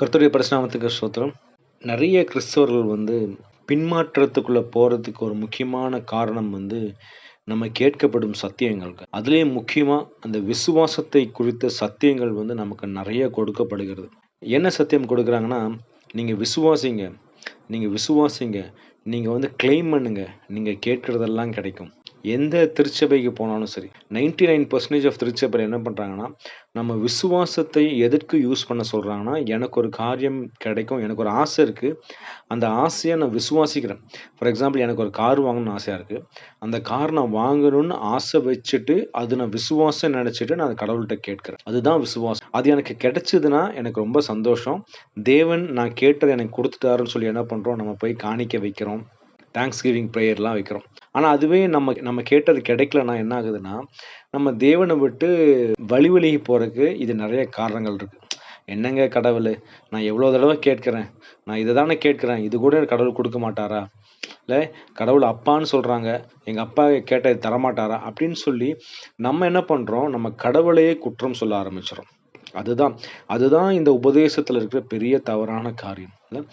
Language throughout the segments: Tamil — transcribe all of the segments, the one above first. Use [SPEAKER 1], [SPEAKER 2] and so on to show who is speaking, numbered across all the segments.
[SPEAKER 1] கர்த்தருடைய பரிசுநாமத்துக்கு ஸ்தோத்திரம். நிறைய கிறிஸ்தவர்கள் வந்து பின்மாற்றத்துக்குள்ளே போகிறதுக்கு ஒரு முக்கியமான காரணம் வந்து நம்ம கேட்கப்படும் சத்தியங்கள் அதுலேயும் முக்கியமாக அந்த விசுவாசத்தை குறித்த சத்தியங்கள் வந்து நமக்கு நிறைய கொடுக்கப்படுகிறது. என்ன சத்தியம் கொடுக்குறாங்கன்னா நீங்கள் விசுவாசிங்க நீங்கள் விசுவாசிங்க நீங்கள் வந்து கிளைம் பண்ணுங்க நீங்கள் கேட்குறதெல்லாம் கிடைக்கும். எந்த திருச்சபைக்கு போனாலும் சரி நைன்டி நைன் பர்சன்டேஜ் ஆஃப் திருச்சபை என்ன பண்ணுறாங்கன்னா நம்ம விசுவாசத்தை எதற்கு யூஸ் பண்ண சொல்கிறாங்கன்னா எனக்கு ஒரு காரியம் கிடைக்கும் எனக்கு ஒரு ஆசை இருக்குது அந்த ஆசையை நான் விசுவாசிக்கிறேன். ஃபார் எக்ஸாம்பிள் எனக்கு ஒரு கார் வாங்கணும்னு ஆசையாக இருக்குது அந்த கார் நான் வாங்கணும்னு ஆசை வச்சுட்டு அது நான் விசுவாசம் நினச்சிட்டு நான் கடவுள்கிட்ட கேட்குறேன். அதுதான் விசுவாசம். அது எனக்கு கிடைச்சதுன்னா எனக்கு ரொம்ப சந்தோஷம். தேவன் நான் கேட்டதை எனக்கு கொடுத்துட்டாருன்னு சொல்லி என்ன பண்ணுறோம் நம்ம போய் காணிக்க வைக்கிறோம். தேங்க்ஸ் கிவிங் ப்ரேயர்லாம் வைக்கிறோம். ஆனால் அதுவே நம்ம நம்ம கேட்டது கிடைக்கலனா என்ன ஆகுதுன்னா நம்ம தேவனை விட்டு வழி வழிகி போகிறதுக்கு இது நிறைய காரணங்கள் இருக்குது என்னங்க கடவுள் நான் எவ்வளோ தடவை கேட்குறேன். நான் இதை தானே கேட்குறேன். இது கூட கடவுள் கொடுக்க மாட்டாரா? இல்லை கடவுள் அப்பான்னு சொல்கிறாங்க எங்கள் அப்பா கேட்ட தரமாட்டாரா? அப்படின்னு சொல்லி நம்ம என்ன பண்ணுறோம் நம்ம கடவுளையே குற்றம் சொல்ல ஆரம்பிச்சிடும் அதுதான். அதுதான் இந்த உபதேசத்தில் இருக்கிற பெரிய தவறான காரியம். இல்லை?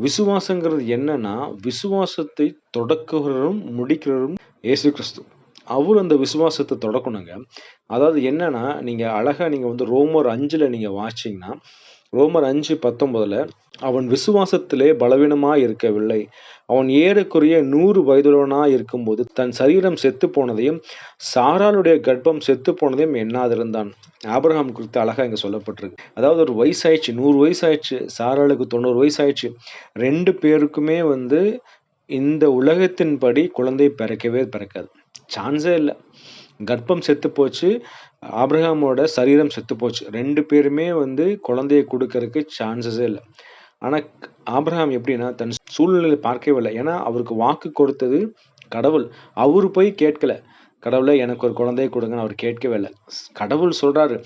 [SPEAKER 1] விசுவாசங்கிறது என்னன்னா விசுவாசத்தை தொடக்குகிறரும் முடிக்கிறரும் ஏசு கிறிஸ்து. அவர் அந்த விசுவாசத்தை தொடக்கணுங்க. அதாவது என்னன்னா நீங்க அழகா நீங்க வந்து ரோமர் அஞ்சுல நீங்க வாசிச்சீங்கன்னா ரோமர் அஞ்சு பத்தொன்பதுல அவன் விசுவாசத்திலே பலவீனமாய் இருக்கவில்லை அவன் ஏறக்குறைய நூறு வயதுடனாய் இருக்கும்போது தன் சரீரம் செத்து போனதையும் சாராளுடைய கர்ப்பம் செத்து போனதையும் எண்ணாதிருந்தான். ஆபிரகாம் குறித்து அழகா இங்க சொல்லப்பட்டிருக்கு. அதாவது ஒரு வயசாயிடுச்சு நூறு வயசாயிடுச்சு சாராளுக்கு தொண்ணூறு வயசாயிடுச்சு. ரெண்டு பேருக்குமே வந்து இந்த உலகத்தின்படி குழந்தை பிறக்கவே பிறக்காது. சான்ஸே இல்லை. கர்ப்பம் செத்து போச்சு. ஆப்ரஹாமோட சரீரம் செத்து போச்சு. ரெண்டு பேருமே வந்து குழந்தைய கொடுக்கறதுக்கு சான்சஸே இல்லை. ஆனால் ஆப்ரஹாம் எப்படின்னா தன் சூழ்நிலையை பார்க்கவே இல்லை. ஏன்னா அவருக்கு வாக்கு கொடுத்தது கடவுள். அவர் போய் கேட்கல. கடவுளை எனக்கு ஒரு குழந்தைய கொடுங்கன்னு அவர் கேட்கவே இல்லை. கடவுள் சொல்கிறாரு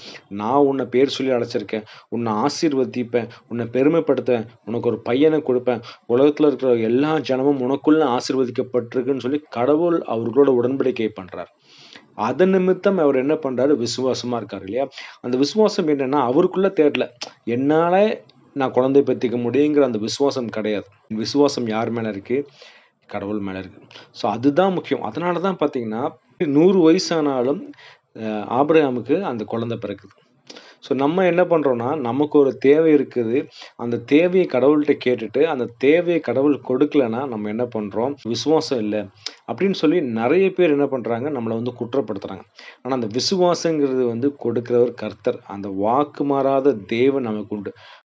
[SPEAKER 1] நான் உன்னை பேர் சொல்லி அழைச்சிருக்கேன். உன்னை ஆசீர்வதிப்பேன். உன்னை பெருமைப்படுத்துவேன். உனக்கு ஒரு பையனை கொடுப்பேன். உலகத்தில் இருக்கிற எல்லா ஜனமும் உனக்குள்ளே ஆசீர்வதிக்கப்பட்டிருக்குன்னு சொல்லி கடவுள் அவர்களோட உடன்படிக்கை பண்ணுறார் அதன் நிமித்தம் அவர் என்ன பண்ணுறாரு விசுவாசமாக இருக்கார் இல்லையா? அந்த விசுவாசம் என்னென்னா அவருக்குள்ளே தேடல. என்னால் நான் குழந்தை பற்றிக்க முடியுங்கிற அந்த விசுவாசம் கிடையாது. விசுவாசம் யார் மேலே இருக்குது கடவுள் மேலே இருக்குது ஸோ அதுதான் முக்கியம். அதனால தான் பார்த்தீங்கன்னா நூறு வயசானாலும் ஆபிரகாமுக்கு அந்த குழந்தை பிறக்குது. ஸோ நம்ம என்ன பண்ணுறோன்னா நமக்கு ஒரு தேவை இருக்குது. அந்த தேவையை கடவுள்கிட்ட கேட்டுட்டு அந்த தேவையை கடவுள் கொடுக்கலன்னா நம்ம என்ன பண்ணுறோம் விசுவாசம் இல்லை. அப்படின்னு சொல்லி நிறைய பேர் என்ன பண்ணுறாங்க நம்மளை வந்து குற்றப்படுத்துகிறாங்க ஆனால் அந்த விசுவாசங்கிறது வந்து கொடுக்குறவர் கர்த்தர். அந்த வாக்கு மாறாத தேவன் நமக்கு உண்டு.